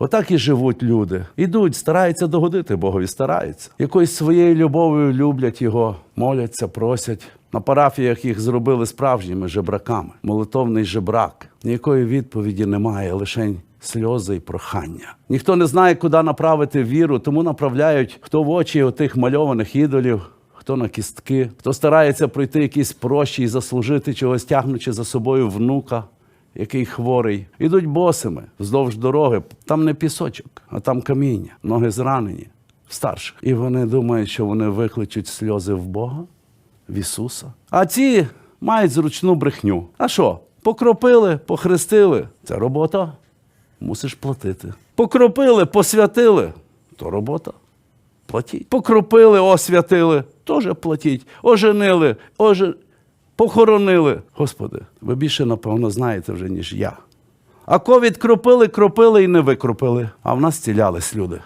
Отак і живуть люди. Ідуть, стараються догодити Богові, стараються. Якоюсь своєю любов'ю люблять його, моляться, просять. На парафіях їх зробили справжніми жебраками. Молитовний жебрак. Ніякої відповіді немає, лише сльози і прохання. Ніхто не знає, куди направити віру, тому направляють хто в очі отих мальованих ідолів, хто на кістки, хто старається пройти якісь прощі і заслужити чогось, тягнучи за собою внука, який хворий. Ідуть босими вздовж дороги. Там не пісочок, а там каміння, ноги зранені, старших. І вони думають, що вони викличуть сльози в Бога, в Ісуса. А ці мають зручну брехню. А що? Покропили, похрестили. Це робота. Мусиш платити. Покропили, посвятили. То робота. Платіть. Покропили, освятили, теж платіть. Оженили, оже... похоронили. Господи, ви більше, напевно, знаєте вже, ніж я. А ковід кропили, кропили і не викропили. А в нас цілялись люди.